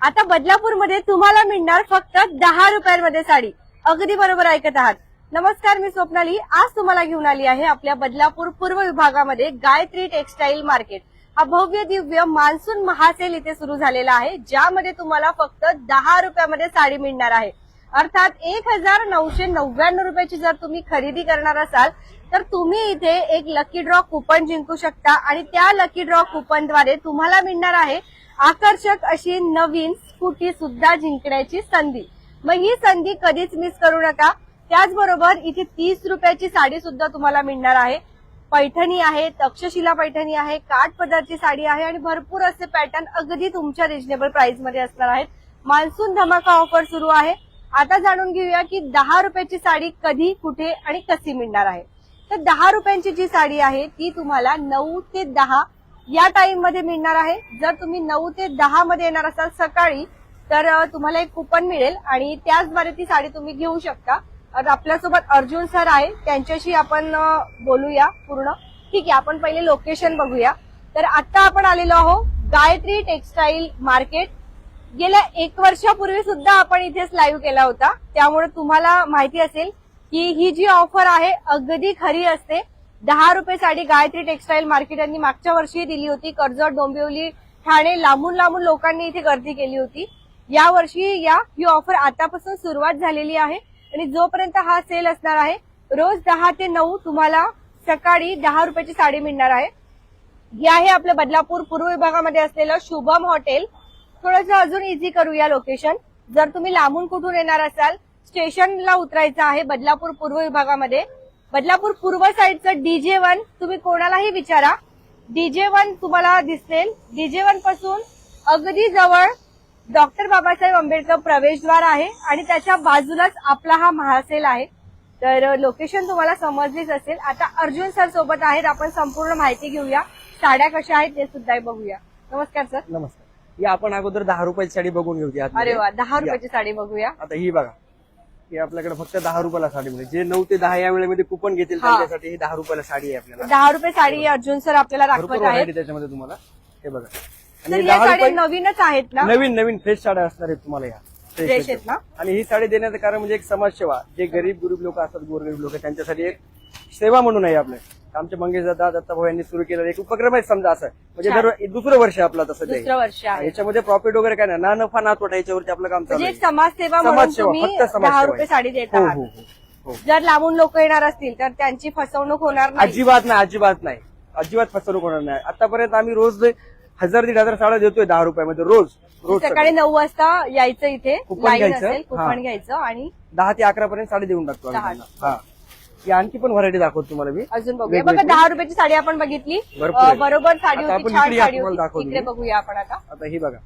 आता बदलापूरमध्ये तुम्हाला मिळणार फक्त दहा रुपयांमध्ये साडी. अगदी बरोबर ऐकत आहात. नमस्कार मी स्वप्नाली. आज तुम्हाला घेऊन आली आहे आपल्या बदलापूर पूर्व विभागामध्ये गायत्री टेक्सटाईल मार्केट. हा भव्य दिव्य मान्सून महासेल इथे सुरू झालेला आहे ज्यामध्ये तुम्हाला फक्त दहा रुपयामध्ये साडी मिळणार आहे. अर्थात एक हजार नऊशे नव्याण्णव रुपयाची जर तुम्ही खरेदी करणार असाल तर तुम्ही इथे एक लकी ड्रॉ कुपन जिंकू शकता आणि त्या लकी ड्रॉ कुपनद्वारे तुम्हाला मिळणार आहे आकर्षक अशी नवीन स्कूटी सुद्धा जिंकण्याची संधी. मग ही संधी कधीच मिस करू नका. त्याचबरोबर इथे तीस रुपयाची साडी सुद्धा तुम्हाला मिळणार आहे. पैठणी आहे तक्षशिला पैठणी आहे काठ पदरची साडी आहे आणि भरपूर असे पॅटर्न अगदी तुमच्या रिजनेबल प्राइसमध्ये असणार आहेत. मान्सून धमाका ऑफर सुरू आहे. आता जाणून घेऊया की दहा रुपयाची साडी कधी कुठे आणि कशी मिळणार आहे. तर दहा रुपयांची जी साडी आहे ती तुम्हाला नऊ ते दहा या टाइममध्ये मिळणार आहे. जर तुम्ही नऊ ते दहा मध्ये येणार असाल सकाळी तर तुम्हाला एक कुपन मिळेल आणि त्याचद्वारे ती साडी तुम्ही घेऊ शकता. आपल्यासोबत अर्जुन सर आहे. त्यांच्याशी आपण बोलूया पूर्ण. ठीक आहे आपण पहिले लोकेशन बघूया. तर आता आपण आलेलो आहोत गायत्री टेक्सटाईल मार्केट गेल्या एक वर्षापूर्वी सुद्धा आपण इथेच लाईव्ह केला होता. त्यामुळे तुम्हाला माहिती असेल की ही जी ऑफर आहे अगदी खरी असते. दहा रुपये साडी गायत्री टेक्सटाईल मार्केट यांनी मागच्या वर्षी दिली होती. कर्जत डोंबिवली ठाणे लांबून लांबून लोकांनी इथे गर्दी केली होती. या वर्षी या ही ऑफर आतापासून सुरुवात झालेली आहे आणि जोपर्यंत हा सेल असणार आहे रोज दहा ते नऊ तुम्हाला सकाळी दहा रुपयाची साडी मिळणार आहे. हे आहे आपलं बदलापूर पूर्व विभागामध्ये असलेलं शुभम हॉटेल. थोडंसं अजून इझी करूया लोकेशन जर तुम्ही लांबून कुठून येणार असाल स्टेशनला उतरायचं आहे बदलापूर पूर्व विभागामध्ये बदलापूर पूर्व साईडचं डीजे वन तुम्ही कोणालाही विचारा. डीजे वन तुम्हाला दिसेल. डीजे वनपासून अगदी जवळ डॉक्टर बाबासाहेब आंबेडकर प्रवेशद्वार आहे आणि त्याच्या बाजूलाच आपला हा महासेल आहे. तर लोकेशन तुम्हाला समजलीच असेल. आता अर्जुन सर सोबत आहेत. आपण संपूर्ण माहिती घेऊया. साड्या कशा आहेत ते सुद्धा बघूया. नमस्कार सर नमस्कार. या आपण अगोदर दहा रुपयाची साडी बघून घेऊया अरे वा दहा रुपयाची साडी बघूया. आता ही बघा. ही आपल्याकडे फक्त दहा रुपयाला साडी मिळेल. जे नऊ ते दहा या वेळेमध्ये कुपन घेतील हा. त्यांच्यासाठी ही दहा रुपयाला साडी आहे आपल्याला. दहा रुपये साडी अर्जुन सर आपल्याला भरपूर दाखवत आहेत. व्हरायटी त्याच्यामध्ये तुम्हाला. हे बघा. तर आणि या दहा साड्या रुपये नवीनच आहेत ना? नवीन नवीन फ्रेश साड्या असणार आहेत तुम्हाला या. Fresh आहेत. ना? आणि ही साडी देण्याचं कारण म्हणजे एक समाजसेवा. जे गरीब गरीब लोक असतात गोरगरीब लोक त्यांच्यासाठी एक सेवा म्हणून आहे आपल्या आमचे मंगेश दादा दत्ताभाऊ यांनी सुरू केलेला एक उपक्रम आहे समजा असं. म्हणजे छान. दर दुसरं वर्ष आपलं तसं ते दुसरं वर्ष आहे. याच्यामध्ये प्रॉफिट वगैरे काय नाही. ना नफा ना तोटा याच्यावरती आपलं काम चालू म्हणजे आहे. समाजसेवा म्हणून समाजसेवा, तुम्ही फक्त समाजसेवा दहा आहे. रुपये साडी देत हो आहात हो हो हो. जर लांबून लोक येणार असतील तर त्यांची फसवणूक होणार नाही. अजिबात नाही अजिबात नाही. अजिबात फसवणूक होणार नाही. आतापर्यंत आम्ही रोज हजार दीड हजार साड्या देतोय दहा रुपयामध्ये रोज रोज सकाळी नऊ वाजता यायचं इथे. कुपन लाईन घ्यायचं. असेल हा. कुपन घ्यायचं आणि दहा ते अकरा पर्यंत साडी देऊन टाकतो आम्ही दहा. त्यांना. हा. ही आणखी पण व्हरायटी दाखवतो तुम्हाला मी. अजून बघूया. बघा दहा रुपयाची साडी आपण बघितली. भरपूर अं, आहे. बरोबर साडी आता होती आपण छान इकडे या साडी तुम्हाला होती. दाखवतो. इकडे मी. बघूया आपण आता. आता ही बघा.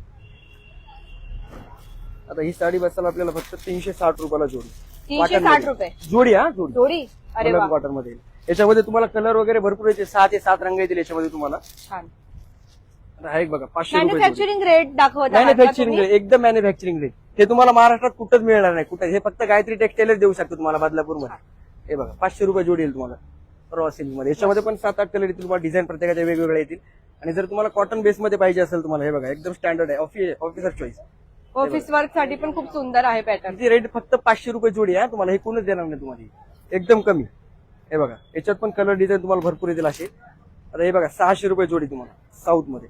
आता ही साडी बसायला आपल्याला फक्त तीनशे साठ रुपयाला जोडी. तीनशे Cotton साठमध्ये. रुपये. जोडी हा? जोडी. जोडी? अरे वा. कॉटनमध्ये. याच्यामध्ये तुम्हाला कलर वगैरे भरपूर येते सहा ते सात रंग येतील याच्यामध्ये तुम्हाला. छान. आता हा एक बघा पाचशे रुपये जोडी. मॅन्युफॅक्चरिंग रेट दाखवत आहात का मॅन्युफॅक्चरिंग तुम्ही? एकदम मॅन्युफॅक्चरिंग रेट ते तुम्हाला महाराष्ट्रात कुठंच मिळणार नाही. कुठं हे फक्त गायत्री टेक्सटाईलच देऊ शकतो तुम्हाला बदलापूरमध्ये. हे बघा पाचशे रुपये जोडी येईल तुम्हाला. रॉ सिल्कमध्ये याच्यामध्ये पण सात आठ कलर येतील तुम्हाला डिझाईन प्रत्येकाच्या वेगवेगळ्या येतील. आणि जर तुम्हाला कॉटन बेस मध्ये पाहिजे असेल तुम्हाला हे बघा एकदम स्टँडर्ड आहे. ऑफिसर चॉईस ऑफिस वर्कसाठी पण खूप सुंदर आहे पॅटर्न ती रेट फक्त पाचशे रुपये जोडी आहे तुम्हाला हे कोणच देणार नाही तुम्हाला. एकदम कमी. हे बघा याच्यात पण कलर डिझाईन तुम्हाला भरपूर येतील असे. आता हे बघा सहाशे रुपये जोडी तुम्हाला साऊथमध्ये.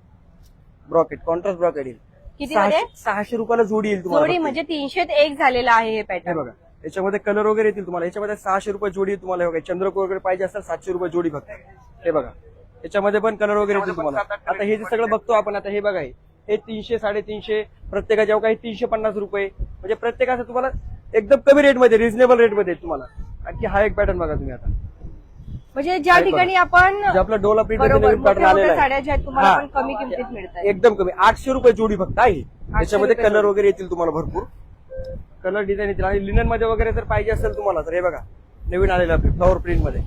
ब्रॉकेट कॉन्ट्रास्ट ब्रॉकेट येईल. किती सहाशे रुपयाला जोडी येईल तुम्हाला जोडी. म्हणजे तीनशे एक झालेला आहे हे हे पॅटर्न बघा. याच्यामध्ये कलर वगैरे येतील तुम्हाला. याच्यामध्ये सहाशे रुपये जोडी तुम्हाला हे बघा चंद्रकोर वगैरे पाहिजे असेल सातशे रुपये जोडी फक्त. हे बघा. याच्यामध्ये पण कलर वगैरे येतील तुम्हाला. आता हे जे सगळं बघतो आपण आता हे बघा हे. तीनशे साडेतीनशे प्रत्येकाच्या काही तीनशे पन्नास रुपये. म्हणजे प्रत्येकाचं तुम्हाला एकदम कमी रेटमध्ये रिझनेबल रेटमध्ये तुम्हाला. आणखी हा एक पॅटर्न बघा तुम्ही आता. म्हणजे ज्या. ठिकाणी आपण आपला डोला प्रिंट पॅटर्न आलेला एकदम कमी. आठशे रुपये जोडी फक्त आहे. याच्यामध्ये रुपये कलर वगैरे येतील तुम्हाला भरपूर. कलर डिझाईन येतील आणि लिननमध्ये वगैरे जर पाहिजे असेल तुम्हाला तर हे बघा नवीन आलेलं आपले फ्लॉवर प्रिंटमध्ये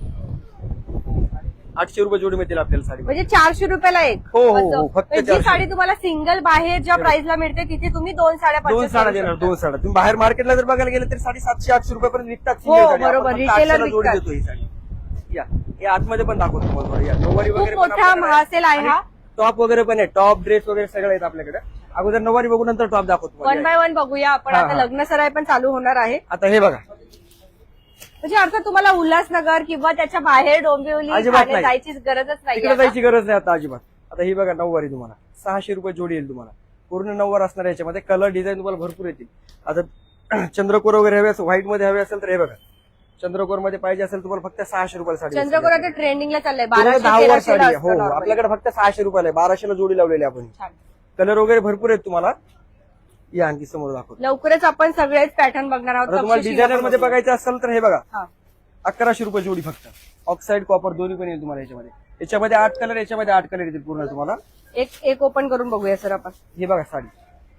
आठशे रुपये जोडी मिळतील आपल्याला साडी म्हणजे चारशे रुपयाला एक हो, हो, असं. हो, फक्त म्हणजे जी 400. साडी तुम्हाला सिंगल बाहेर ज्या प्राइसला मिळते तिथे तुम्ही दोन साड्या दोन purchase साड्या करू देणार शकता. दोन साड्या तुम्ही बाहेर मार्केटला जर बघायला गेलं तर साडे सातशे आठशे रुपयापर्यंत विकतात हो, single साडी. आपण बरोबर. फक्त Retailer 800 ला जोडी विकतात. देतो ही साडी या हे आतमध्ये पण दाखवतो तुम्हाला थोडं. या नऊवारी खूप वगैरे पण मोठा आपल्याकडे आहे. महासेल आहे आणि हा. टॉप वगैरे पण आहे टॉप ड्रेस वगैरे सगळं आहेत आपल्याकडे अगोदर नऊवारी बघू नंतर टॉप दाखवतो वन. बाय वन बघूया आपण हा, आता हा. लग्न सराई पण चालू होणार आहे आता हे बघा म्हणजे अर्थात तुम्हाला उल्हासनगर किंवा त्याच्या बाहेर डोंबिवली अजिबात ठाणे नाही. जायची गरजच नाही तिकडे जायची गरज नाही आता अजिबात आता ही बघा नऊवारी तुम्हाला सहाशे रुपये जोडी येईल तुम्हाला पूर्ण नऊवार असणार याच्यामध्ये कलर डिझाईन तुम्हाला भरपूर येतील आता चंद्रकोर वगैरे हवे असेल व्हाईटमध्ये हवे असेल तर हे बघा चंद्रकोरमध्ये पाहिजे असेल तुम्हाला फक्त सहाशे रुपयाला साडी. चंद्रकोर आता ट्रेंडिंगला चाललंय पूर्ण बाराशे दहा वर साडी आहे. हो हो. आपल्याकडे फक्त सहाशे रुपयाला आहे बाराशेला जोडी लावलेली आहे आपण छान. कलर वगैरे भरपूर आहेत तुम्हाला. या आणखी समोर दाखवतो. लवकरच आपण सगळेच पॅटर्न बघणार आहोत. आता तुम्हाला तपशील डिझायनरमध्ये बघूया. बघायचं असेल तर हे बघा. हा. अकराशे रुपये जोडी फक्त. ऑक्साईड कॉपर दोन्ही पण येईल तुम्हाला याच्यामध्ये. याच्यामध्ये आठ कलर याच्यामध्ये आठ कलर येतील पूर्ण तुम्हाला. एक एक ओपन करून बघूया सर आपण. हे बघा साडी.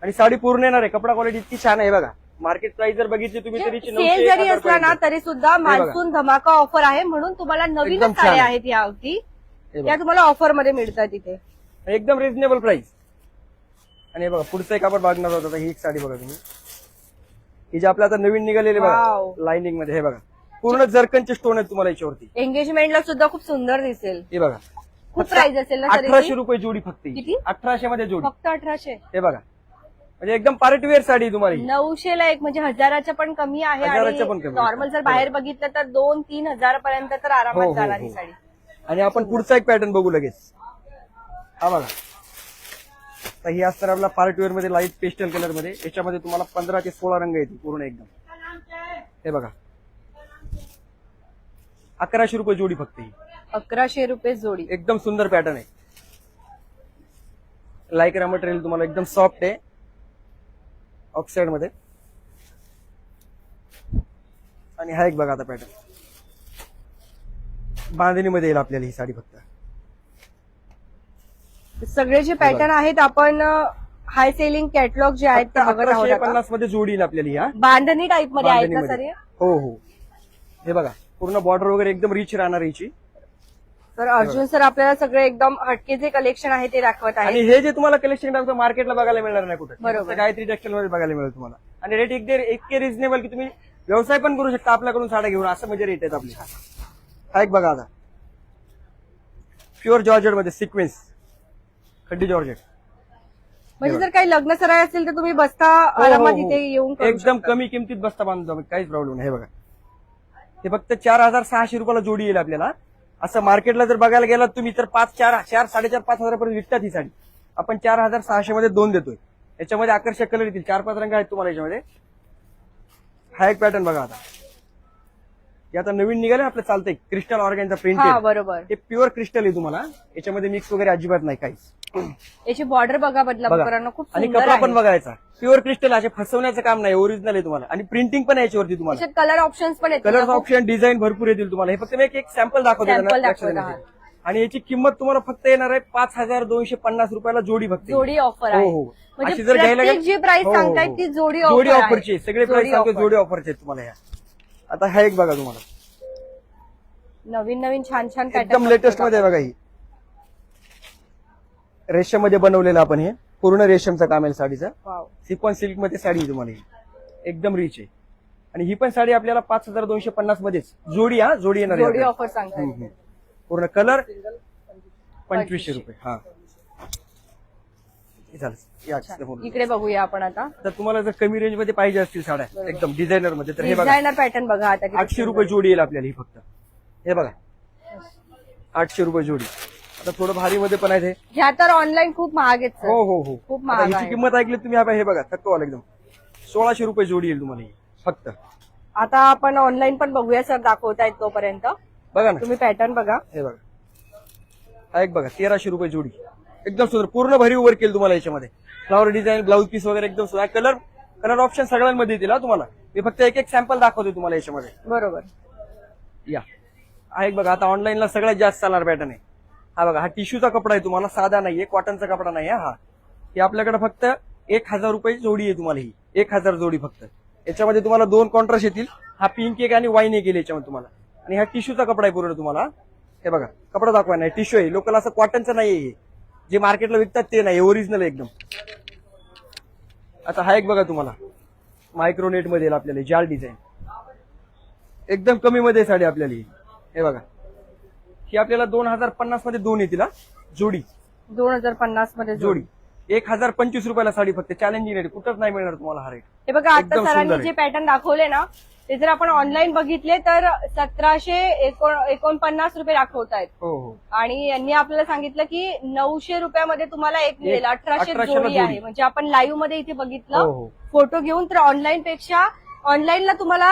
आणि साडी पूर्ण येणार आहे. कपडा क्वालिटी इतकी छान आहे बघा. मार्केट प्राइस जर बघितली तुम्ही तरी सेल जरी असला ना तरी सुद्धा मान्सून धमाका ऑफर आहे म्हणून तुम्हाला नवीन एकदम छान साड्या आहे. आहेत या अगदी. त्या तुम्हाला ऑफरमध्ये मिळतात इथे. एकदम रिझनेबल प्राइस आणि हे बघा पुढचं एक आपण बघणार होतो ही एक साडी बघा तुम्ही ही जी आपल्या आता नवीन निघालेली Wow. बघा लाइनिंगमध्ये हे बघा पूर्ण जर्कनचे स्टोन आहेत तुम्हाला याच्यावरती एंगेजमेंटला सुद्धा खूप सुंदर दिसेल हे बघा खूप प्राइस असेल ना सर अठराशे याची? रुपये जोडी फक्त किती? अठराशे मध्ये जोडी फक्त अठराशे हे बघा म्हणजे एकदम पार्टी वेअर साडी आहे तुम्हाला ही. नऊशे ला एक म्हणजे हजाराच्या पण कमी आहे हजाराच्या पण कमी. नॉर्मल जर बाहेर बघितलं तर दोन तीन हजार पर्यंत तर हो, आरामात हो, जाणार ही हो. साडी आणि आपण पुढचा एक पॅटर्न बघू लगेच हा बघा तर ही असणार आपला पार्ट वेअरमध्ये लाइट पेस्टल कलरमध्ये. याच्यामध्ये तुम्हाला पंधरा ते सोळा रंग येतील पूर्ण एकदम. हे बघा. अकराशे रुपये जोडी फक्त ही. अकराशे रुपये जोडी. एकदम सुंदर पॅटर्न आहे. लायक्रा मटेरियल तुम्हाला एकदम सॉफ्ट आहे. ऑक्साईडमध्ये. आणि हा एक बघा आता पॅटर्न बांधणीमध्ये येईल आपल्याला ही साडी फक्त. सगळे जे पॅटर्न आहेत आपण हाय सेलिंग कॅटलॉग जे आहेत ते बघत आहोत अकराशे आता. पन्नासमध्ये जोडी येईल आपल्याला हा? बांधणी टाईपमध्ये आहेत ना सर बांधणीमध्ये. हे? हो हो. हे बघा पूर्ण बॉर्डर वगैरे एकदम रिच राहणार याची. तर अर्जुन सर आपल्याला सगळे एकदम हटके जे कलेक्शन आहे ते दाखवत आणि आहेत हे जे तुम्हाला कलेक्शन मार्केटला बघायला मिळणार नाही कुठे. बरोबर. गायत्री टेक्सटाईल मध्ये बघायला मिळेल तुम्हाला. आणि रेट इतके इतके रिझनेबल की तुम्ही व्यवसाय पण करू शकता आपल्याकडून साड्या घेऊन. असं म्हणजे रेट आहेत आपले. हा. एक बघा आता. प्युअर जॉर्जेटमध्ये सिक्वेन्स खड्डी जॉर्जेट म्हणजे जर काही लग्न सराय असेल तर तुम्ही बसता हो, हो, आरामात हो. इथे येऊन करू एकदम शकता. कमी किमतीत बसता बांधतो आम्ही काहीच प्रॉब्लेम नाही. हे बघा. हे फक्त चार हजार सहाशे रुपयाला जोडी येईल आपल्याला. असं मार्केटला जर बघायला गेलात तुम्ही तर पाच चार चार साडेचार पाच हजारापर्यंत विकतात ही साडी. आपण चार हजार सहाशे मध्ये दोन देतोय. याच्यामध्ये आकर्षक कलर येतील. चार पाच रंग आहेत तुम्हाला याच्यामध्ये. हा एक पॅटर्न बघा आता. हे आता नवीन निघाले आपलं चालतंय. क्रिस्टल ऑर्गॅनचा हा प्रिंटेड बरोबर. हे प्युअर क्रिस्टल आहे तुम्हाला. याच्यामध्ये मिक्स वगैरे अजिबात नाही काहीच. याची बॉर्डर बघा बदलापूरांना खूप आणि सुंदर कपडा पण आहे. बघायचा. प्युअर क्रिस्टल असे फसवण्याचं काम नाही ओरिजिनल आहे तुम्हाला. आणि प्रिंटिंग पण आहे याच्यावरती तुम्हाला. त्याच्यात कलर ऑप्शन्स पण येतात कलर? ऑप्शन डिझाईन भरपूर येतील तुम्हाला. हे फक्त मी एक- एक सॅम्पल दाखवतो Sample त्यांना दाखवत लक्षात आहात. येण्यासाठी. आणि याची किंमत तुम्हाला फक्त येणार आहे पाच हजार दोनशे पन्नास रुपयाला जोडी फक्त जोडी ऑफर हो आहे. हो म्हणजे अशी जर घ्यायला प्रत्येक गेलं- जी प्राइस हो, हो, हो. ती जोडी जोडी. ऑफरची आहे. सगळे जोडी प्राइस सांगतो offer. जोडी ऑफरचे तुम्हाला ह्या आता हा एक बघा तुम्हाला. नवीन नवीन छान छान एकदम लेटेस्टमध्ये बघा ही. रेशममध्ये बनवलेलं आपण हे. पूर्ण रेशमचं काम आहे साडीचं सिकॉन सिल्कमध्ये साडी आहे तुम्हाला ही. एकदम रिच आहे. आणि ही पण साडी आपल्याला पाच हजार दोनशे पन्नास मध्येच. जोडी हा जोडी येणार. ऑफर. पूर्ण कलर पंचवीसशे. रुपये हा. हे झालं या समोर. इकडे बघूया आपण आता. तर तुम्हाला जर कमी रेंजमध्ये पाहिजे असतील साड्या एकदम डिझायनरमध्ये तर हे बघा. डिझायनर पॅटर्न बघा आता किती आठशे रुपये जोडी येईल आपल्याला ही फक्त. हे बघा. आठशे रुपये जोडी. आता थोडं भारी मध्ये पण आहे ह्या तर ऑनलाईन खूप महाग आहेत हो हो हो. खूप आता महाग आहे. किंमत ऐकली तुम्ही हा हे बघा थक्कवाल एकदम. सोळाशे रुपये जोडी येईल तुम्हाला ही फक्त. आता आपण ऑनलाईन पण बघूया सर दाखवतायत तोपर्यंत. बघा ना. तुम्ही पॅटर्न बघा. हे बघा. हा एक बघा तेराशे रुपये जोडी. एकदम सुंदर. पूर्ण भरीव वर्क केलं तुम्हाला याच्यामध्ये. फ्लॉवर डिझाईन ब्लाऊज पीस वगैरे एकदम सुंदर. कलर कलर ऑप्शन सगळ्यांमध्ये येतील हा तुम्हाला. मी फक्त एक एक सॅम्पल दाखवतो तुम्हाला याच्यामध्ये. बरोबर. या. हा एक बघा आता ऑनलाईनला सगळ्यात जास्त चालणार पॅटर्न आहे. हा बघा हा टिश्यूचा कपडा आहे तुम्हाला साधा नाहीये कॉटनचा कपडा नाही हा. हे आपल्याकडे फक्त एक हजार रुपये जोडी आहे तुम्हाला ही. एक हजार जोडी फक्त. याच्यामध्ये तुम्हाला दोन कॉन्ट्रास्ट येतील. हा पिंक एक आणि वाईन एक येईल याच्यामध्ये तुम्हाला. आणि हा टिश्यूचा कपडा आहे पूर्ण तुम्हाला. हे बघा कपडा दाखवा नाही टिश्यू आहे. लोकल असं कॉटनचं नाही हे. जे मार्केटला विकतात ते नाही ओरिजिनल एकदम. आता हा एक बघा तुम्हाला. मायक्रोनेटमध्ये आपल्याला जाल डिझाईन एकदम कमी मध्ये साडी आपल्याला ही. बघा. ही आपल्याला दोन हजार पन्नासमध्ये दोन येतील जोडी. दोन हजार पन्नासमध्ये जोडी. एक हजार पंचवीस रुपयाला साडी फक्त. चॅलेंजिंग रेट कुठंच नाही मिळणार तुम्हाला हा रेट हे बघा आता सरांनी. जे पॅटर्न दाखवले ना ते जर आपण ऑनलाईन बघितले तर सतराशे एकोण- एकोणपन्नास रुपये दाखवत आहेत हो हो. आणि यांनी आपल्याला सांगितलं की नऊशे रुपयामध्ये तुम्हाला एक मिळेल अठराशे 1800 ला जोडी. आहे. म्हणजे आपण लाईव्हमध्ये इथे बघितलं. हो फोटो घेऊन तर ऑनलाईन पेक्षा ऑनलाईनला तुम्हाला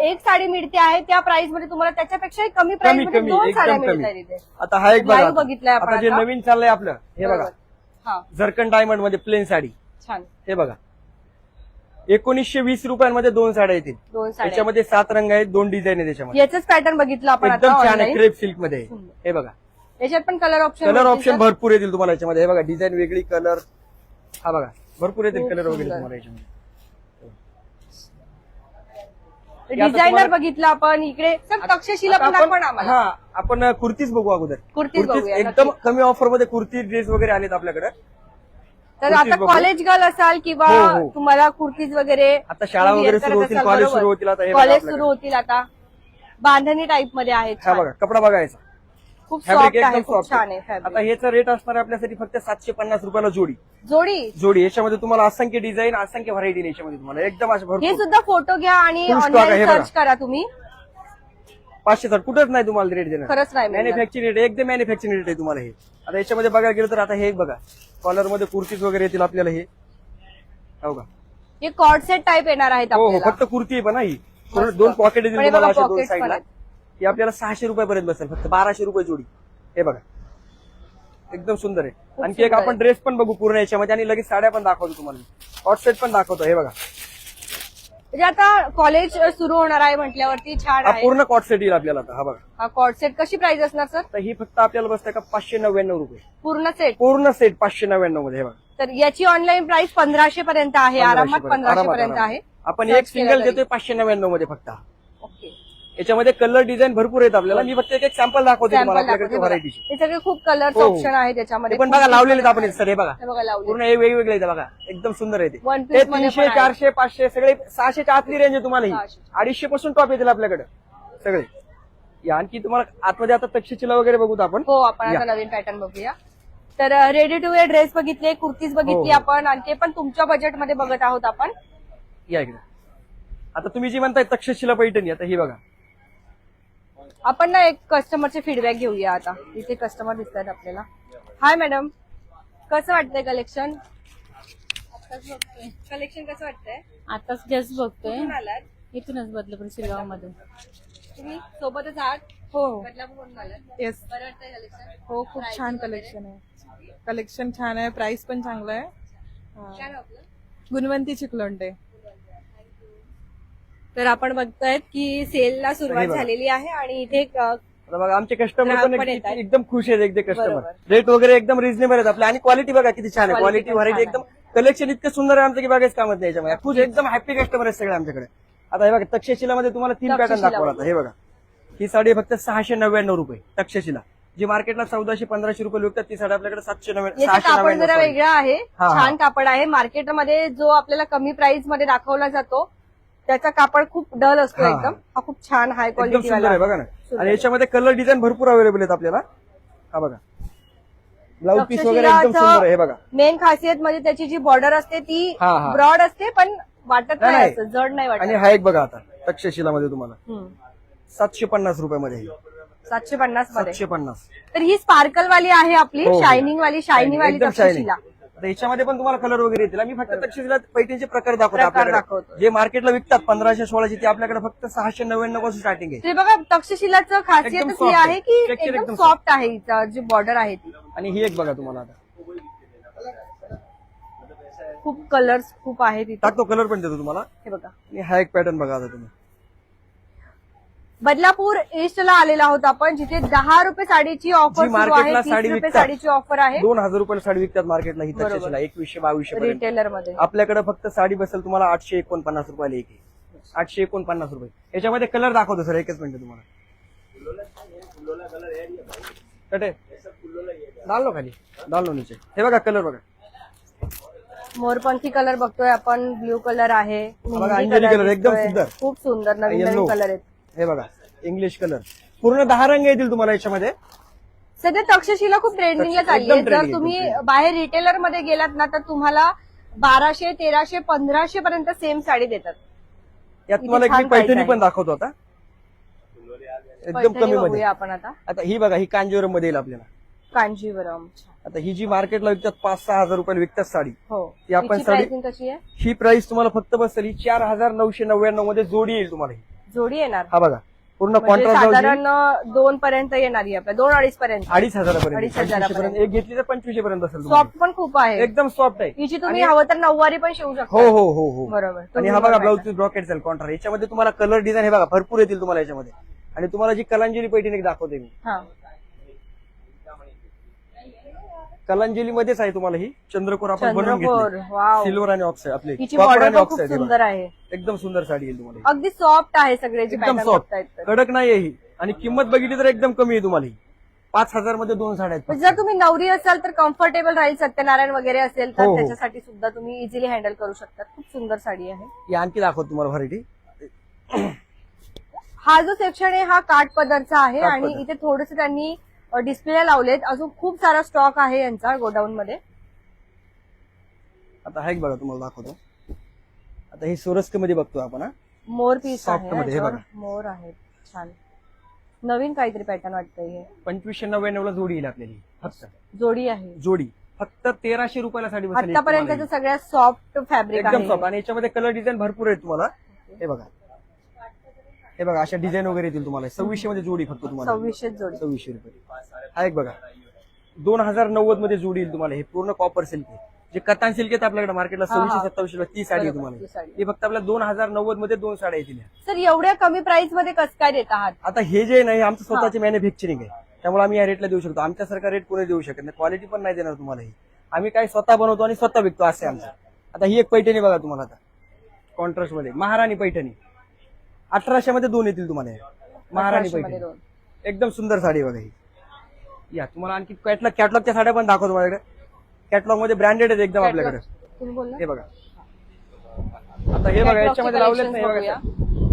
एक साडी मिळते आहे त्या प्राइसमध्ये तुम्हाला त्याच्यापेक्षाही कमी प्राइसमध्ये दोन साड्या एकदम मिळत कमी. आहेत इथे. आता हा एक आता. बघितलंय आपण जे. नवीन चाललंय आपलं हे बघा. हा. झरकन डायमंडमध्ये प्लेन साडी. छान. हे बघा. एकोणीसशे वीस रुपयामध्ये दोन साड्या येतील. दोन साड्या. त्याच्यामध्ये सात रंग आहेत दोन डिझाईन आहे त्याच्यामध्ये याच पॅटर्न बघितलं आपण आता एकदम छान आहे क्रेप सिल्कमध्ये. आहे. हे बघा. याच्यात पण कलर ऑप्शन कलर ऑप्शन भरपूर येतील तुम्हाला याच्यामध्ये. हे बघा डिझाईन वेगळी कलर हा बघा भरपूर येतील खूप कलर वगैरे सुंदर. तुम्हाला याच्यामध्ये. डिझायनर बघितलं आपण इकडे सर तक्षशिला पण आपण- आपण आम्हाला. हा आपण कुर्तीच बघू अगोदर. कुर्तीज बघूया, एकदम नक्की. कमी ऑफरमध्ये कुर्ती ड्रेस वगैरे आलेत आपल्याकडे. तर आता. कॉलेज गर्ल असाल किंवा हो, हो. तुम्हाला कुर्तीज वगैरे आता शाळा wear वगैरे करत सुरू होतील असाल, कॉलेज बरोबर. सुरू होतील आता हे बघा कॉलेज आपल्याकडे. सुरू होतील आता बांधणी टाईपमध्ये आहेत हा छान. बघा कपडा बघायचा खूप फॅब्रिक सॉफ्ट आहे एकदम खूप छान आहे आता ह्याचा रेट असणार आहे आपल्यासाठी फक्त सातशे पन्नास रुपयाला जोडी जोडी जोडी याच्यामध्ये तुम्हाला असंख्य डिझाईन असंख्य व्हरायटी याच्यामध्ये तुम्हाला एकदम हे भरपूर सुद्धा फोटो घ्या आणि Full stock आहे, ऑनलाईन बघा. सर्च करा तुम्ही पाचशे साठ कुठंच नाही तुम्हाला रेट देणार खरंच नाही मिळणार. मॅन्युफॅक्चरिंग रेट एकदम मॅन्युफॅक्चरिंग रेट आहे तुम्हाला हे आता याच्यामध्ये बघायला गेलं तर आता हे एक बघा. कॉलरमध्ये कुर्तीज वगैरे येतील आपल्याला हे. हो का? हे कॉर्ड सेट टाईप येणार आहेत हो हो आपल्याला. फक्त कुर्ती आहे पण हा ही. पूर्ण. दोन पॉकेट येतील पण हे तुम्हाला बघा, अशा दोन pockets पण साईडला आहेत. ही आपल्याला सहाशे रुपयापर्यंत बसेल फक्त बाराशे रुपये जोडी. हे बघा. एकदम सुंदर आहे. आणखी एक सुंदर आपण. ड्रेस पण बघू पूर्ण याच्यामध्ये आणि लगेच साड्या पण दाखवतो तुम्हाला. हॉट सेट पण दाखवतो हे बघा. म्हणजे आता कॉलेज सुरू होणार आहे म्हटल्यावरती छान हा आहे. पूर्ण कॉट सेट येईल आपल्याला आता हा बघा. हा कॉर्ड सेट कशी प्राइस असणार सर तर ही फक्त आपल्याला बसते का पाचशे नव्याण्णव रुपये. पूर्ण सेट पूर्ण सेट पाचशे नव्याण्णवमध्ये हे बघा. तर याची ऑनलाईन प्राइस पंधराशे पर्यंत आहे आरामात 1500 पंधराशे पर्यंत आरामात. आहे. आपण Search एक केलं सिंगल तरी. देतोय पाचशे नव्याण्णवमध्ये फक्त. याच्यामध्ये कलर डिझाईन भरपूर आहेत आपल्याला. मी फक्त एक एक सॅम्पल दाखवते तुम्हाला सॅम्पल आपल्याकडे व्हरायटीचे हे सगळे खूप कलर्स हो, हो. ऑप्शन आहे त्याच्यामध्ये ते पण बघा लावलेले आहेत आपण सर हे बघा. हे बघा लावले पूर्ण हे वेगवेगळे आहेत बघा. एकदम सुंदर आहे ते One ते piece मध्ये तीनशे पण आहे. चारशे पाचशे सगळे सहाशेच्या आतली रेंज आहे तुम्हाला ही. सहाशे. अडीचशे पासून टॉप येतील आपल्याकडे. सगळे. या आणखी तुम्हाला आतमध्ये आता तक्षशिला वगैरे बघूत आपण. हो आपण या. आता नवीन पॅटर्न बघूया. तर रेडी टू वेअर ड्रेस बघितले कुर्तीज बघितली हो. आपण आणि ते पण तुमच्या बजेटमध्ये बघत आहोत आपण. या इकडे. आता तुम्ही जी म्हणताय तक्षशिला पैठणी आता ही बघा. आपण ना एक कस्टमरचे फीडबॅक घेऊया आता. इथे कस्टमर दिसत आहेत आपल्याला. हाय मॅडम कसं वाटतंय कलेक्शन कलेक्शन कसं वाटतंय? आताच जस्ट बघतोय. आलात? इथूनच बदलापूर शिरगावमध्ये तुम्ही सोबतच आहात? हो. बदलापूरवरून आलात? येस बरं वाटतंय कलेक्शन हो खूप छान कलेक्शन आहे. कलेक्शन छान आहे. प्राइस पण चांगलं आहे. काय नाव आपलं गुणवंती चिकलोंडे. तर आपण बघतायत की सेलला सुरुवात. झालेली आहे आणि इथे बघा आमचे कस्टमर पण. एकदम खुश आहेत एकदम कस्टमर. रेट वगैरे एकदम रिझनेबल आहेत आपले आणि क्वालिटी बघा किती छान आहे. क्वालिटी व्हरायटी एकदम कलेक्शन इतकं सुंदर आहे आमचं की बघायचं कामच नाही याच्यामध्ये. खुश एकदम हॅपी कस्टमर आहेत सगळे आमच्याकडे. आता हे बघा तक्षशिला मध्ये तुम्हाला तीन पॅटर्न दाखवला आता. हे बघा. ही साडी फक्त सहाशे नव्याण्णव रुपये तक्षशिला. जी मार्केटला चौदाशे पंधराशे रुपये विकतात ती साडी आपल्याकडे सातशे कापड जरा. वेगळं आहे. छान कापड आहे. मार्केटमध्ये जो आपल्याला कमी प्राइसमध्ये दाखवला जातो त्याचा कापड खूप डल असतो हा. एकदम हा खूप छान हाय एकदम क्वालिटी सुंदर आहे बघा ना. आणि याच्यामध्ये कलर डिझाईन भरपूर अवेलेबल आहेत आपल्याला हा बघा ब्लाऊज पीस वगैरे एकदम सुंदर आहे हे बघा मेन खासियत म्हणजे त्याची जी बॉर्डर असते ती हा, हा. ब्रॉड असते पण वाटत नाही, नाही नाही. असं जड नाही आणि वाटत हा एक बघा आता तक्षशिला मध्ये तुम्हाला हम्म. सातशे पन्नास रुपयामध्ये ही. सातशे पन्नासमध्ये सातशे पन्नास तर ही स्पार्कल वाली आहे आपली हो, हो. शायनिंग वाली शायनिंग वाली एकदम शायनिंग तक्षशिला आता याच्यामध्ये पण तुम्हाला कलर वगैरे येतील. आम्ही फक्त तक्षशिला पैठणीचे प्रकार दाखवतो आपल्याकडे. जे मार्केटला विकतात पंधराशे सोळाचे ते आपल्याकडे फक्त सहाशे नव्याण्णवपासून स्टार्टिंग आहे. ते बघा तक्षशिलाचं ही soft आहे. की एकदम सॉफ्ट आहे हिचं जी बॉर्डर आहे ती. आणि ही एक बघा तुम्हाला आता. खूप कलर्स खूप आहेत टाकतो कलर पण देतो तुम्हाला. हे बघा. आणि हा एक पॅटर्न बघा आता तुम्ही. बदलापूर ईस्टला आलेला आहोत आपण जिथे दहा रुपये साडीची ऑफर मार्केटला साडी रुपये विकतात. साडीची ऑफर आहे दोन हजार रुपयाला साडी विकतात मार्केटला ही बरोबर. तक्षशिला एकवीसशे बावीसशे पर्यंत रिटेलरमध्ये आपल्याकडे फक्त साडी बसेल तुम्हाला आठशे एकोणपन्नास रुपयाला एक आहे. आठशे एकोणपन्नास रुपये याच्यामध्ये कलर दाखवतो सर एकच मिनिट तुम्हाला कटे डाल लो खाली डाल लो नीचे हे बघा कलर बघा मोरपंखी कलर बघतोय आपण ब्ल्यू कलर आहे बघा, मेहंदी अंजली color color एकदम दिसतोय. सुंदर. खूप सुंदर नवीन Yellow. नवीन कलर आहेत हे बघा इंग्लिश कलर पूर्ण दहा रंग येतील तुम्हाला याच्यामध्ये. सध्या तक्षशिला खूप ट्रेंडिंगला चालली आहे. जर तुम्ही. बाहेर रिटेलरमध्ये गेलात ना तर तुम्हाला बाराशे तेराशे पंधराशे पर्यंत सेम साडी देतात. यात तुम्हाला एक पैठणी पण. दाखवतो आता. एकदम कमी मध्ये. आपण आता. आता ही बघा ही कांजीवरममध्ये येईल आपल्याला. कांजीवरम आता ही जी मार्केटला विकतात पाच सहा हजार रुपयाला विकतात साडी. हो. ती आपण साडी- pricing कशी आहे? ही प्राइस तुम्हाला फक्त बसेल ही चार हजार नऊशे नव्याण्णवमध्ये जोडी येईल तुम्हाला ही. जोडी येणार. हा बघा पूर्ण म्हणजे कॉन्ट्रास्ट साधारण दोन पर्यंत येणार ही आपल्या दोन अडीच पर्यंत. अडीच हजारापर्यंत अडीच हजारापर्यंत. पर्यंत एक घेतली तर पंचवीसशे पर्यंत असेल. सॉफ्ट पण खूप आहे. एकदम सॉफ्ट आहे. हिची तुम्ही हवं तर नऊवारी पण शिवू हो शकता. हो हो हो बरोबर. आणि हा बघा बघा. ब्लाऊज ब्रॉकेट चाल कॉन्ट्रास्ट याच्यामध्ये तुम्हाला कलर डिझाईन हे बघा भरपूर येतील तुम्हाला याच्यामध्ये. आणि तुम्हाला जी कलांजली पैठणी दाखवते मी हा कलांजली मध्येच आहे तुम्हाला ही. चंद्रकोर आपण बनवून चंद्रकोर घेतली वाव. सिल्वर आणि ऑक्साईड आपले. हिची copper बॉर्डर आणि पण खूप ऑक्साईड हे सुंदर. आहे. एकदम सुंदर साडी येईल तुम्हाला ही. अगदी सॉफ्ट आहे सगळे जे एकदम सॉफ्ट तर. कडक नाही आहे ही. आणि किंमत बघितली तर एकदम कमी आहे तुम्हाला ही. पाच हजारमध्ये दोन साड्या आहेत. म्हणजे जर तुम्ही नवरी असाल तर कम्फर्टेबल राहील सत्यनारायण वगैरे असेल हो, तर हो. त्याच्यासाठी सुद्धा तुम्ही इझिली हँडल करू शकता खूप सुंदर साडी आहे. ही आणखी दाखवतो तुम्हाला व्हरायटी हा जो सेक्शन आहे हा काठ पदरचा आहे काठ आणि पदर. इथे थोडेसे त्यांनी डिस्प्ले लावलेत. अजून खूप सारा स्टॉक आहे यांचा गोडाऊन मध्ये आता हा एक बघा तुम्हाला दाखवतो. आता ही सोरस्कमध्ये बघतो आपण हा. मोर पीस Soft आहे मध्ये हे. बघा. मोर आहे. छान. नवीन काहीतरी पॅटर्न वाटतंय हे. पंचवीसशे नव्याण्णव ला जोडी येईल आपल्याला ही. फक्त. जोडी आहे. जोडी. फक्त तेराशे रुपयाला साडी बसेल तुम्हाला. ही. सगळ्यात सॉफ्ट फॅब्रिक एकदम आहे. सॉफ्ट आणि याच्यामध्ये कलर डिझाईन भरपूर आहेत तुम्हाला. हे बघा. हे बघा अशा डिझाईन वगैरे येतील तुम्हाला. सव्वीसशे मध्ये जोडी फक्त तुम्हाला. सव्वीसशे जोडी. सव्वीसशे रुपये. हा एक बघा. दोन हजार नव्वदमध्ये जोडी येईल तुम्हाला. हे पूर्ण कॉपर सिल्क आहे. जे कतान सिल्क आहेत आपल्याकडे मार्केटला सव्वीसशे. सत्तावीसशे ला ती साडी आहे तुम्हाला. ही फक्त आपल्या दोन हजार नव्वदमध्ये दोन साड्या येतील. सर एवढ्या कमी प्राइसमध्ये कसं काय देत आहात? आता हे जे नाही आमचं स्वतःचे मॅन्युफॅक्चरिंग आहे. त्यामुळे आम्ही या रेटला देऊ शकतो. आमच्यासारखा रेट कोणी देऊ शकत नाही. क्वालिटी पण नाही देणार तुम्हाला ही. आम्ही काय स्वतः बनवतो आणि स्वतः विकतो असं आहे आमचं. आता ही एक पैठणी बघा तुम्हाला आता. कॉन्ट्रास्टमध्ये. महाराणी पैठणी. अठराशे मध्ये दोन येतील तुम्हाला. हे. महाराणी 1800 मध्ये पैठणी. दोन. एकदम सुंदर साडी बघा ही. या तुम्हाला आणखी कॅटलॉग कॅटलॉगच्या साड्या पण दाखवतो माझ्याकडे. कॅटलॉगमध्ये ब्रँडेड आहेत एकदम आपल्याकडे. तुम्ही बोलला? हे बघा. आता हे बघा Catalog चे याच्यामध्ये लावलेच नाही बघा.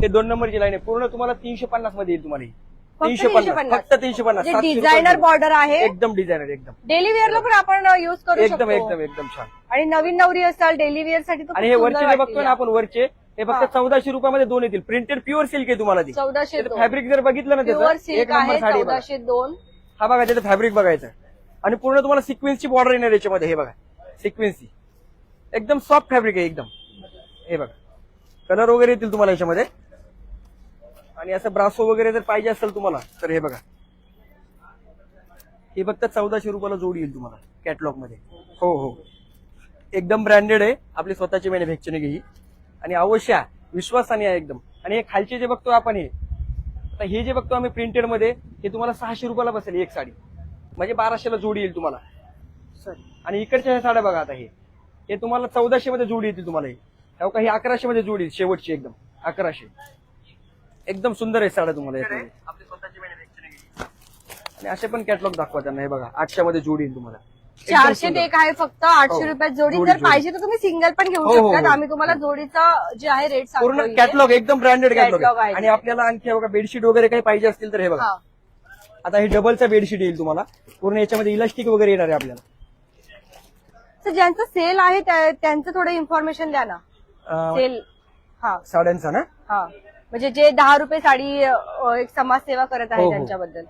हे दोन नंबरची लाईन आहे. पूर्ण तुम्हाला तीनशे पन्नासमध्ये येईल तुम्हाला ही. तीनशे 350. पन्नास. फक्त तीनशे पन्नास. जे सातशे रुपये डिझायनर जोडी. बॉर्डर आहे. एकदम डिझायनर एकदम. डेली वेअरला पण आपण युज करू एकदम शकतो. एकदम एकदम छान. आणि नवीन नवरी असाल डेली वेअरसाठी आणि हे खूप वरचे जे बघतो वाटतील. ना आपण वरचे हे हा. फक्त चौदाशे रुपयामध्ये दोन येतील. प्रिंटेड प्युअर सिल्क आहे तुम्हाला ती. चौदाशे दोन. फॅब्रिक जर बघितलं ना प्युअर त्याचं एक सिल्क नंबर आहे साडी आहे बघा. चौदाशे दोन. हा बघा त्याचं फॅब्रिक बघायचं. आणि पूर्ण तुम्हाला सिक्वेन्सची बॉर्डर येणार याच्यामध्ये हे बघा. सिक्वेन्सची एकदम सॉफ्ट फॅब्रिक आहे एकदम. हे बघा. कलर वगैरे येतील तुम्हाला याच्यामध्ये. आणि असं ब्रासो वगैरे जर पाहिजे असेल तुम्हाला तर हे बघा. हे फक्त चौदाशे रुपयाला जोडी येईल तुम्हाला कॅटलॉगमध्ये. हो हो. एकदम ब्रँडेड आहे. आपली स्वतःची मॅन्युफॅक्चरिंग ही. आणि अवश्य. विश्वासाने आहे एकदम. आणि हे खालचे जे बघतो आपण हे आता हे जे बघतो आम्ही प्रिंटेडमध्ये हे तुम्हाला सहाशे रुपयाला बसेल एक साडी. म्हणजे बाराशेला जोडी येईल तुम्हाला. आणि इकडच्या ह्या साड्या बघा आता हे. हे तुम्हाला चौदाशे मध्ये जोडी येतील तुम्हाला हे. हो का, ही अकराशे मध्ये जोडी येईल, शेवटची एकदम. अकराशे. एकदम सुंदर आहे साड्या तुम्हाला याच्यामध्ये. आपली स्वतःची. आणि असे पण कॅटलॉग दाखवा त्यांना. हे बघा आठशे मध्ये जोडी येईल तुम्हाला. एकदम चारशे सुंदर. ते एक आहे फक्त आठशे हो. रुपयात जोडी. जोडी, जर जोडी. पाहिजे तर तुम्ही सिंगल पण घेऊ हो, हो, शकतात. हो. आम्ही तुम्हाला जोडीचा जे आहे रेट पूर्ण सांगतो कॅटलॉग एकदम ब्रँडेड Catalog कॅटलॉग आहे. आणि आपल्याला आणखी हे बघा बेडशीट वगैरे काही पाहिजे असतील तर हे बघा. आता हे डबलचा बेडशीट येईल तुम्हाला. पूर्ण याच्यामध्ये इलास्टिक वगैरे येणार आहे आपल्याला. तर ज्यांचं सेल आहे त्या- त्यांचं थोडं इन्फॉर्मेशन द्या ना. अं, सेल हा. साड्यांचा ना? हा. म्हणजे जे दहा रुपये साडी अ, एक समाजसेवा करत आहे हो, हो. त्यांच्याबद्दल.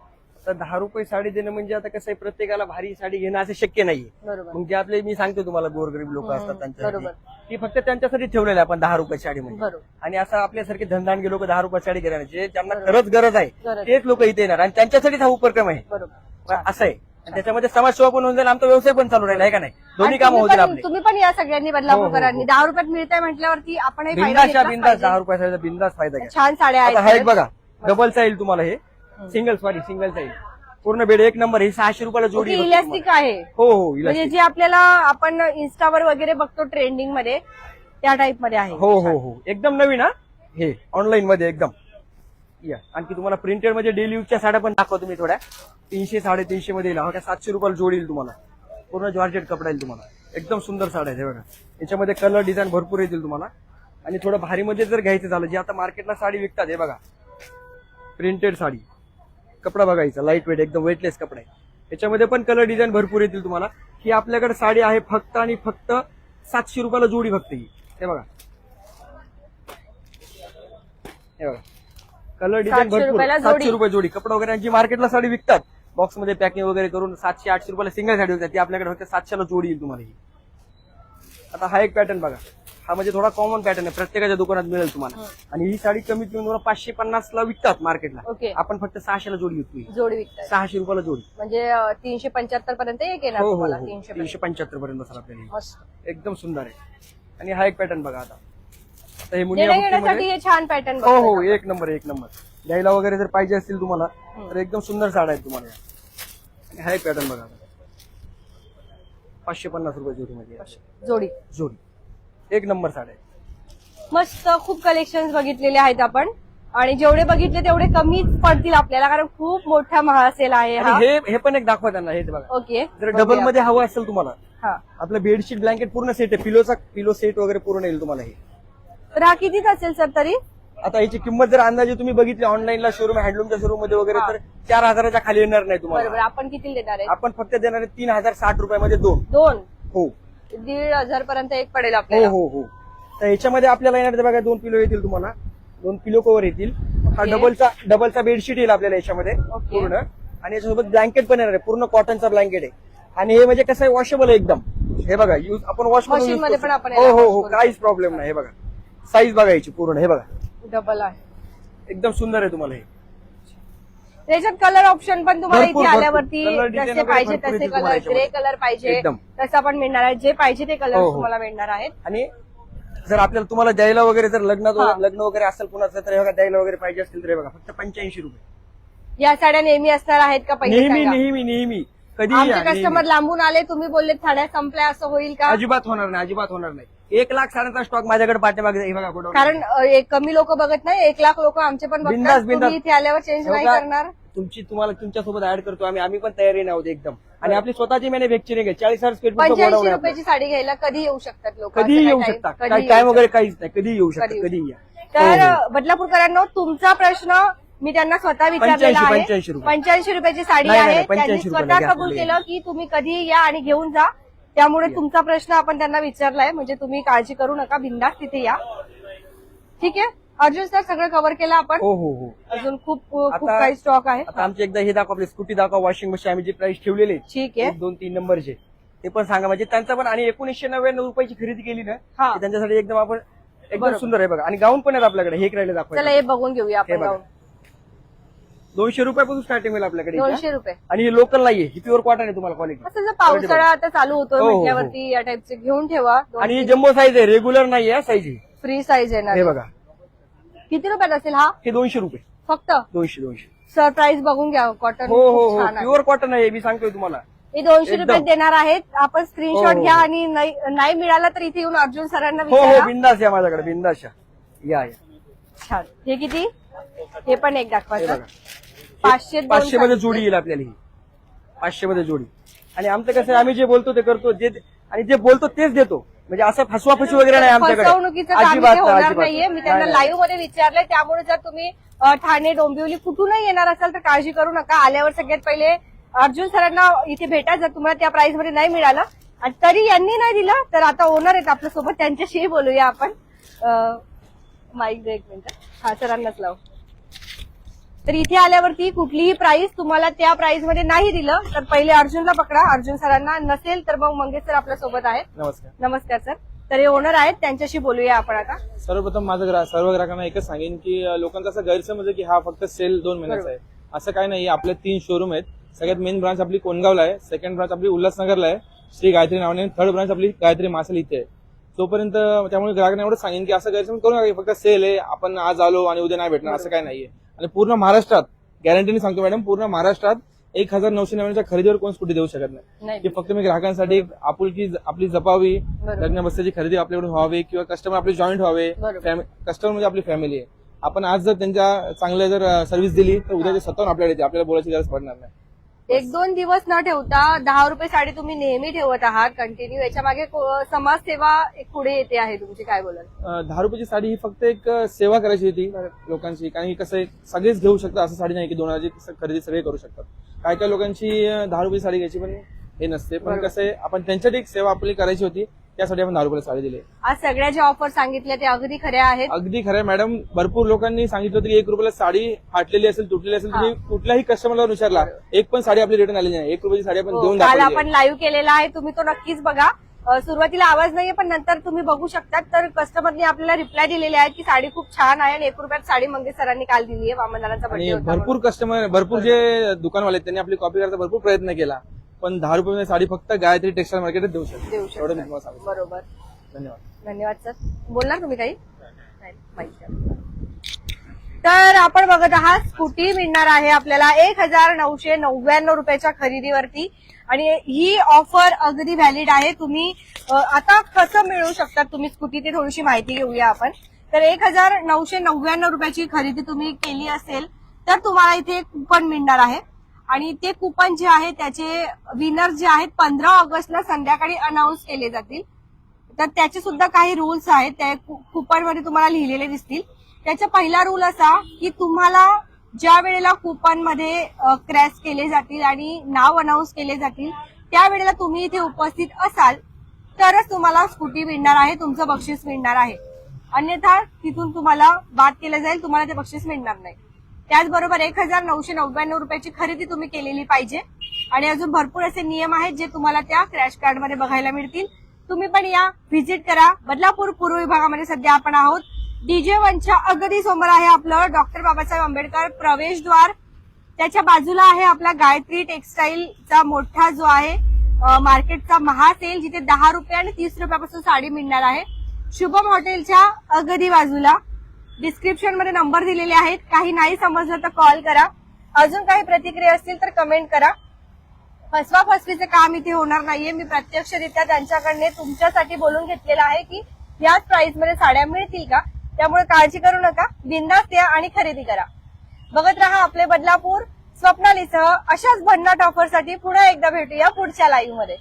तर दहा रुपये साडी देणं म्हणजे आता कसं आहे प्रत्येकाला भारी साडी घेणं असं शक्य नाहीये. बरोबर. मग जे आपले मी सांगतो तुम्हाला गोरगरीब लोक हम्म, असतात त्यांच्यासाठी. बरोबर. ती फक्त त्यांच्यासाठी ठेवलेलं आहे आपण दहा रुपये साडी म्हणजे. बरोबर. आणि असं आपल्यासारखे धनदानगे लोक दहा रुपये साडी घेणार जे ज्यांना खरंच गरज आहे गरज. तेच लोक इथे येणार आणि त्यांच्यासाठीच हा उपक्रम आहे. बरोबर. असं आहे आणि त्याच्यामध्ये समाजसेवा पण होऊन जाईल आमचा व्यवसाय पण चालू राहील आहे का नाही? दोन्ही कामं होतील आपले. तुम्ही पण या सगळ्यांनी हो, हो, बदलापूरकरांनी हो. दहा रुपयात मिळतंय म्हटल्यावरती आपणही फायदा बिंदास घेतलाच बिंदास पाहिजे. दहा रुपयाचा बिंदास फायदा घ्या. छान साड्या आता हा एक बघा डबलचा येईल तुम्हाला हे. सिंगल सॉरी सिंगलचा येईल. पूर्ण बेड एक नंबर हे सहाशे रुपयाला जोडी इलास्टिक आहे. हो हो म्हणजे इलास्टिक जे आपल्याला आपण इन्स्टावर वगैरे बघतो ट्रेंडिंगमध्ये त्या टाइपमध्ये आहे. हो हो हो. एकदम नवीन हा? हे ऑनलाईन मध्ये एकदम. या. आणखी तुम्हाला प्रिंटेड म्हणजे डेली यूजच्या साड्या पण दाखवतो मी थोड्या. तीनशे साडेतीनशे मध्ये येईल. का काय सातशे रुपयाला जोड येईल तुम्हाला. पूर्ण जॉर्जेट कपडा येईल तुम्हाला. एकदम सुंदर साड्या आहेत हे बघा. याच्यामध्ये कलर डिझाईन भरपूर येतील तुम्हाला. आणि थोडं भारीमध्ये जर घ्यायचं झालं जे आता मार्केटला साडी विकतात हे बघा. प्रिंटेड साडी. कपडा बघायचा लाइट वेट एकदम वेटलेस कपडा आहे. याच्यामध्ये पण कलर डिझाईन भरपूर येतील तुम्हाला. ही आपल्याकडे साडी आहे फक्त आणि फक्त सातशे रुपयाला जोडी फक्त ही. हे बघा. हे बघा. कलर डिझाईन 700 भरपूर. सातशे रुपये जोडी. कपडा वगैरे जी मार्केटला साडी विकतात बॉक्समध्ये पॅकिंग वगैरे करून सातशे आठशे रुपयाला सिंगल साडी विकतात ती आपल्याकडे फक्त सातशेला जोडी येईल तुम्हाला ही. आता हा एक पॅटर्न बघा. हा म्हणजे थोडा कॉमन पॅटर्न आहे. प्रत्येकाच्या दुकानात मिळेल तुम्हाला. आणि ही साडी कमीत कमी तुम्हाला पाचशे पन्नास ला विकतात मार्केटला. आपण फक्त सहाशेला जोडी विकतो. जोडी विकतात. सहाशे रुपयाला जोडी. म्हणजे तीनशे पंच्याहत्तर पर्यंत एक येणार हो हो हो. तीनशे पंच्याहत्तर पर्यंत आपल्याला एकदम सुंदर आहे. आणि हा एक पॅटर्न बघा आता. आता हे मुनिया बुट्टीमध्ये- हे छान पॅटर्न हो हो एक नंबर एक नंबर. द्यायला वगैरे जर पाहिजे असतील तुम्हाला तर एकदम सुंदर साड्या आहेत तुम्हाला या. आणि हा एक पॅटर्न बघा. पाचशे पन्नास रुपये जोडी मध्ये जोडी. जोडी. एक नंबर साड्या आहेत. मस्त खूप कलेक्शन बघितलेले आहेत आपण. आणि जेवढे बघितले तेवढे कमीच पडतील आपल्याला कारण खूप मोठा महासेल आहे हा आणि हे. हे पण एक दाखवा त्यांना हे ते बघा. ओके. जर डबलमध्ये हवं असेल तुम्हाला हा. आपलं बेडशीट ब्लँकेट पूर्ण सेट आहे. पिलोचा पिलो सेट वगैरे पूर्ण येईल तुम्हाला हे. तर हा कितीच असेल सर तरी? आता याची किंमत जर अंदाजे तुम्ही बघितली ऑनलाईनला शोरूम हँडलूमच्या शोरूममध्ये वगैरे तर चार हजाराच्या खाली येणार नाही बरोबर. तुम्हाला आपण किती देणार आहे? आपण फक्त देणार आहे तीन हजार साठ रुपयामध्ये दोन. दोन? हो. दीड हजार पर्यंत एक पडेल हो आपल्याला. हो हो. तर याच्यामध्ये आपल्याला येणार ते बघा दोन पिलो येतील तुम्हाला. दोन पिलो कव्हर येतील. हा. डबलचा डबलचा बेडशीट येईल आपल्याला याच्यामध्ये. पूर्ण. आणि याच्यासोबत ब्लँकेट पण येणार आहे पूर्ण कॉटनचा ब्लँकेट आहे. आणि हे म्हणजे कसं आहे वॉशेबल आहे एकदम. हे बघा यूज आपण वॉश Machine मध्ये पण आपण हो याला हो wash हो. करू काहीच प्रॉब्लेम नाही हे बघा. साईज बघायची पूर्ण हे बघा डबल आहे एकदम सुंदर आहे तुम्हाला हे त्याच्यात कलर ऑप्शन पण तुम्हाला भरपूर, इथे भरपूर. आल्यावरती Color design जसे वगैरे पाहिजे भरपूर तसे तुम्हाला कलर ग्रे याच्यामध्ये. कलर पाहिजे एकदम. तसं पण मिळणार आहे जे पाहिजे ते कलर हो, हो. तुम्हाला मिळणार आहेत आणि जर आपल्याला तुम्हाला द्यायला वगैरे जर लग्नात हा. लग्न वगैरे असेल कुणाचं तर हे बघा द्यायला वगैरे पाहिजे असतील तर हे बघा फक्त पंच्याऐंशी रुपये या साड्या नेहमी असणार आहेत का पहिले नेहमी सांगा. नेहमी नेहमी कधी आमचे. कस्टमर लांबून आले तुम्ही बोलले साड्या संपल्या असं होईल का? अजिबात होणार नाही अजिबात होणार नाही. एक लाख साड्यांचा स्टॉक माझ्याकडे पाठीमागे हे बघा कारण एक कमी लोक बघत नाही एक लाख लोक आमचे पण बिनधास्त. तुम्ही इथे आल्यावर चेंज नाही करणार. तुमची तुम्हाला तुमच्यासोबत ऍड करतो आम्ही आम्ही पण तयारी नाही आहोत एकदम. आणि आपली स्वतःची मॅन्युफॅक्चरिंग आहे चाळीस हजार पंच्याऐंशी आपलं. रुपयाची साडी घ्यायला कधी येऊ शकतात लोक कधी येऊ शकता काही टाइम वगैरे काहीच नाही कधी येऊ कधी शकता येऊ कधी या तर. बदलापूरकरांनो तुमचा प्रश्न मी त्यांना स्वतः विचारलेला 85 आहे. 85 रुपये. पंच्याऐंशी रुपयाची साडी आहे. त्यांनी 85 रुपयाला स्वतः कबूल. केलं की तुम्ही कधी या आणि घेऊन जा. त्यामुळे तुमचा प्रश्न आपण त्यांना विचारलाय म्हणजे तुम्ही काळजी करू नका बिंदास तिथे या. ठीक आहे? अर्जुन सर सगळं कव्हर केलं आपण? हो हो हो. अजून खूप खूप काही स्टॉक आहे. आता आमची एकदा हे दाखवा आपली स्कूटी दाखवा वॉशिंग मशीन आम्ही जी प्राइस ठेवलेली ठीक आहे. दोन तीन नंबरचे ते पण सांगा म्हणजे त्यांचा पण आणि एकोणीसशे नव्याण्णव रुपयाची खरेदी केली ना हा. त्यांच्यासाठी एकदम आपण एकदम सुंदर आहे बघा. आणि गाऊन पण आहेत आपल्याकडे हे चला दाखवा हे बघून घेऊया आपण दोनशे रुपयापासून स्टार्टिंग होईल आपल्याकडे. दोनशे रुपये. आणि हे लोकल नाहीये. ही प्युअर कॉटन आहे तुम्हाला क्वालिटी असं जर पावसाळा आता चालू होतोय हो, हो, हो. म्हटल्यावरती या टाईपचे घेऊन ठेवा. आणि ही जम्बो साईज आहे. रेग्युलर नाहीये साईज ही. फ्री साईज हे आहे. बघा. किती रुपयात असेल हा? हे दोनशे रुपये. फक्त? दोनशे दोनशे. सरप्राईज बघून घ्या. कॉटन हो हो खूप हो. छान आहे. प्युअर कॉटन आहे मी सांगतोय तुम्हाला. हे दोनशे एकदम. रुपयात देणार आहेत. आपण स्क्रीनशॉट हो, हो, घ्या. आणि नाही नाही मिळाला तर इथे येऊन अर्जुन सरांना हो हो विचारा. बिंदास या माझ्याकडे बिंदास या. या या. छान. हे किती? हे पण एक हे दाखवायचं बघा. पाचशे पाचशे मध्ये. जोडी येईल आपल्याला ही. पाचशे मध्ये जोडी. आणि आमचं कसं आहे, आम्ही जे बोलतो ते करतो जे आणि जे बोलतो तेच देतो. म्हणजे असं फसवा फसवी वगैरे नाही आमच्याकडे. काम इथे होणार नाहीये. मी. त्यांना नाही, नाही. लाईव्हमध्ये विचारलंय त्यामुळे जर तुम्ही अ, ठाणे डोंबिवली कुठूनही येणार असाल तर काळजी करू नका. आल्यावर सगळ्यात पहिले अर्जुन सरांना इथे भेटा जर तुम्हाला त्या प्राइसमध्ये नाही मिळालं. आणि तरी यांनी नाही दिलं तर आता ओनर आहेत आपल्यासोबत त्यांच्याशी बोलूया आपण. माईक दे एक मिनिट हा सरांनाच लाव. तर इथे आल्यावरती कुठलीही प्राइस तुम्हाला त्या प्राइसमध्ये नाही दिलं तर पहिले अर्जुनला पकडा. अर्जुन सरांना नसेल तर मग मंगेश सर आपल्यासोबत आहेत. नमस्कार. नमस्कार सर. तर हे ओनर आहेत त्यांच्याशी बोलूया आपण आता. सर्वप्रथम माझं ग्रा- सर्व ग्राहकांना एकच सांगेन की लोकांचा असा गैरसमज आहे की हा फक्त सेल दोन महिन्याचा आहे. असं काय नाही आपले तीन शोरूम आहेत. सगळ्यात मेन ब्रांच आपली कोणगावला आहे सेकंड ब्रांच आपली उल्हासनगरला आहे श्री गायत्री नावाने थर्ड ब्रांच आपली गायत्री मासल इथे आहे. तोपर्यंत त्यामुळे ग्राहकांना एवढं सांगेन की असं गैरसमज करू नका फक्त सेल आहे आपण आज आलो आणि उद्या नाही भेटणार असं काय नाहीये. आणि पूर्ण महाराष्ट्रात गॅरंटीने सांगतो मॅडम पूर्ण महाराष्ट्रात एक हजार नऊशे नव्याण्णवच्या खरेदीवर कोण स्कूटी देऊ शकत नाही. की फक्त मी ग्राहकांसाठी आपुलकी आपली जपावी. लग्न बसण्याची खरेदी आपल्याकडून व्हावी किंवा कस्टमर आपले जॉईंट व्हावे. कस्टमर म्हणजे आपली फॅमिली आहे. आपण आज जर त्यांच्या चांगल्या जर सर्व्हिस दिली तर उद्या ते स्वतःहून आपल्याकडे येते आपल्याला बोलायची गरज पडणार नाही. एक दोन दिवस न ठेवता दहा रुपये साडी तुम्ही नेहमी ठेवत आहात कंटिन्यू याच्या मागे समाजसेवा एक पुढे येते आहे. तुमची काय बोलाल? अं, दहा रुपयाची साडी ही फक्त एक सेवा करायची होती लोकांची. कारण की कसं सगळेच घेऊ शकतात असं साडी नाही की दोन हजारची खरेदी सगळे करू शकतात. काय काय लोकांची दहा रुपयाची साडी घ्यायची पण हे नसते. पण. कसं आहे आपण त्यांच्यासाठी एक सेवा आपली करायची होती. त्यासाठी आपण रुपयाला साडी दिली. आज सगळ्या ज्या ऑफर सांगितल्या त्या अगदी खऱ्या आहेत. अगदी खरं आहे मॅडम भरपूर लोकांनी सांगितलं होतं की एक रुपयाला साडी फाटलेली असेल तुटलेली असेल तुम्ही कुठल्याही कस्टमरला विचारला एक पण साडी आपली रिटर्न आलेली नाही. एक रुपयाची साडी आपण हो, देऊन काल दाखवली आपण लाईव्ह केलेला आहे तुम्ही तो नक्कीच बघा. अ, सुरुवातीला आवाज नाहीये पण नंतर तुम्ही बघू शकता तर कस्टमरनी आपल्याला रिप्लाय दिलेले आहेत की साडी खूप छान आहे आणि एक रुपयात साडी मंगेश सरांनी काल दिली आहे आणि होता भरपूर कस्टमर भरपूर जे दुकानवाले आहेत, त्यांनी आपली कॉपी करायचा भरपूर प्रयत्न केला. पण दहा रुपये साडी फक्त गायत्री टेक्सटाईल मार्केटच देऊ शकतो. देऊ एवढं शकता. बरोबर. धन्यवाद. धन्यवाद सर. बोलणार तुम्ही काही नाही, माहिती आहे. तर आपण बघत आहात स्कूटी मिळणार आहे आपल्याला एक हजार नऊशे नव्याण्णव रुपयाच्या खरेदीवरती. आणि ही ऑफर अगदी व्हॅलिड आहे. तुम्ही अ, आता कसं मिळवू शकतात तुम्ही स्कूटी ती थोडीशी माहिती घेऊया आपण. तर एक हजार नऊशे नव्याण्णव रुपयाची खरेदी तुम्ही केली असेल तर तुम्हाला इथे एक कुपन मिळणार आहे. आणि ते कुपन जे आहे त्याचे विनर जे आहेत पंधरा ऑगस्टला संध्याकाळी अनाऊन्स केले जातील. तर त्याचे सुद्धा काही रूल्स आहेत. त्या कुपनमध्ये तुम्हाला लिहिलेले दिसतील. त्याचा पहिला रूल असा की तुम्हाला ज्या वेळेला कुपनमध्ये क्रॅश केले जातील आणि नाव अनाऊन्स केले जातील त्यावेळेला तुम्ही इथे उपस्थित असाल तरच तुम्हाला स्कूटी मिळणार आहे तुमचं बक्षीस मिळणार आहे. अन्यथा तिथून तुम्हाला बाद केलं जाईल तुम्हाला ते बक्षीस मिळणार नाही. त्याचबरोबर एक हजार नऊशे नव्याण्णव रुपयाची खरेदी तुम्ही केलेली पाहिजे. आणि अजून भरपूर असे नियम आहेत जे तुम्हाला त्या क्रॅश कार्डमध्ये बघायला मिळतील. तुम्ही पण या. व्हिजिट करा. बदलापूर पूर्व विभागामध्ये सध्या आपण आहोत. डीजे वनच्या अगदी समोर आहे आपलं डॉक्टर बाबासाहेब आंबेडकर प्रवेशद्वार त्याच्या बाजूला आहे आपला गायत्री टेक्सटाईलचा मोठा जो आहे मार्केटचा महासेल जिथे दहा रुपये आणि तीस रुपयापासून साडी मिळणार आहे. शुभम हॉटेलच्या अगदी बाजूला. डिस्क्रिप्शनमध्ये नंबर दिलेले आहेत. काही नाही समजलं तर कॉल करा. अजून काही प्रतिक्रिया असतील तर कमेंट करा. फसवा फसवीचं काम इथे होणार नाहीये. मी प्रत्यक्षरित्या त्यांच्याकडने तुमच्यासाठी बोलून घेतलेलं आहे की याच प्राइसमध्ये साड्या मिळतील का? त्यामुळे काळजी करू नका. बिंदास या आणि खरेदी करा. बघत राहा आपले बदलापूर स्वप्नालीसह अशाच भन्नाट ऑफरसाठी पुन्हा एकदा भेटूया पुढच्या लाईव्हमध्ये.